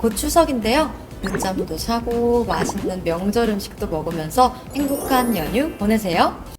곧 추석인데요. 늦잠도 자고 맛있는 명절 음식도 먹으면서 행복한 연휴 보내세요.